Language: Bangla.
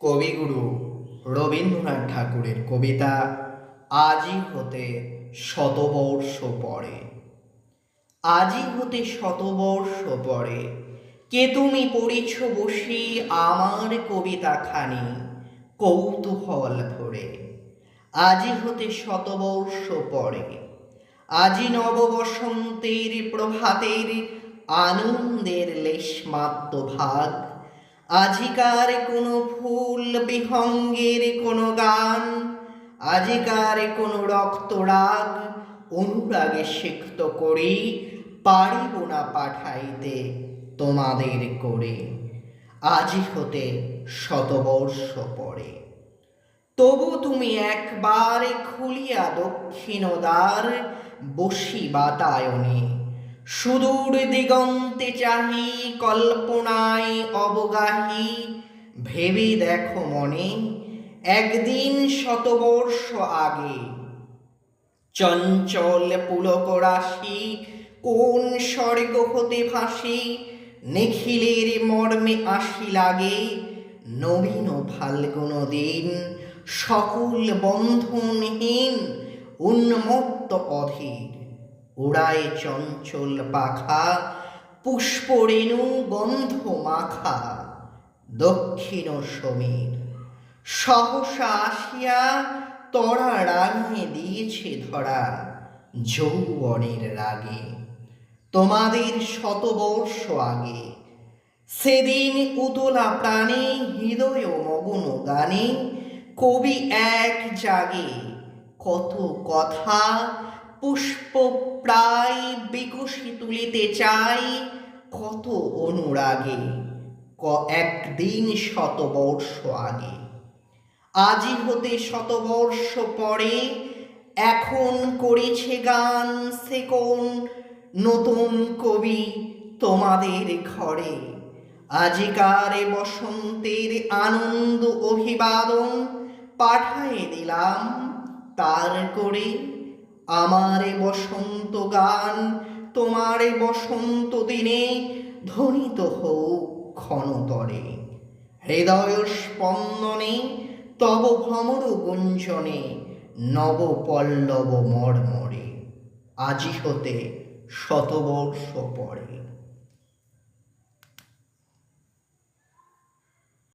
কবিগুরু রবীন্দ্রনাথ ঠাকুরের কবিতা আজই হতে শতবর্ষ পরে। আজই হতে শতবর্ষ পরে কে তুমি পড়িছ বসি আমার কবিতা খানি কৌতূহল ভরে। আজি হতে শতবর্ষ পরে আজি নববসন্তের প্রভাতের আনন্দের লেশমাত্র ভাগ আজিকার কোনো ফুল বিহঙ্গের কোনো গান, আজিকার কোনো রক্তরাগ অনুরাগে সিক্ত করি, পারিব না পাঠাইতে তোমাদের করে। আজি হতে শতবর্ষ পরে। তবু তুমি একবার খুলিয়া দক্ষিণ দ্বার বসি বাতায়নে সুদূর দিগন্তে চাহি, কল্পনায় অবগাহী। ভেবে দেখো মনে, একদিন শতবর্ষ আগে। চঞ্চল পুলক রাশি, কোন স্বর্গ হতে ভাসি, নিখিলের মর্মে আসি লাগে। নবীন ফাল্গুন দিন, সকল বন্ধনহীন, উন্মত্ত অধীর উড়ায় চঞ্চল পাখা, পুষ্পরেণু গন্ধ মাখা, দক্ষিণ সমীর। সহসা আসিয়া তরা রাঙে দিয়েছে ধরা যৌবনের রাগে। তোমাদের শতবর্ষ আগে, সেদিন উতলা প্রাণে, হৃদয় মগন গানে, কবি এক জাগে কত কথা পুষ্প প্রায় বিকশি তুলিতে চাই। কত অনুরাগে, ক একদিন শতবর্ষ আগে। আজি হতে শতবর্ষ পরে, এখন করেছে গান সে কোন নতুন কবি তোমাদের ঘরে। আজিকারে বসন্তের আনন্দ অভিবাদন পাঠায়ে দিলাম, তার করে আমারে বসন্ত গান, তোমারে বসন্ত দিনে ধ্বনিত হোক ক্ষণতরে। হৃদয় স্পন্দনে, তব ভ্রমর গুঞ্জনে, নব পল্লব মর্মরে। আজি হতে শতবর্ষ পরে।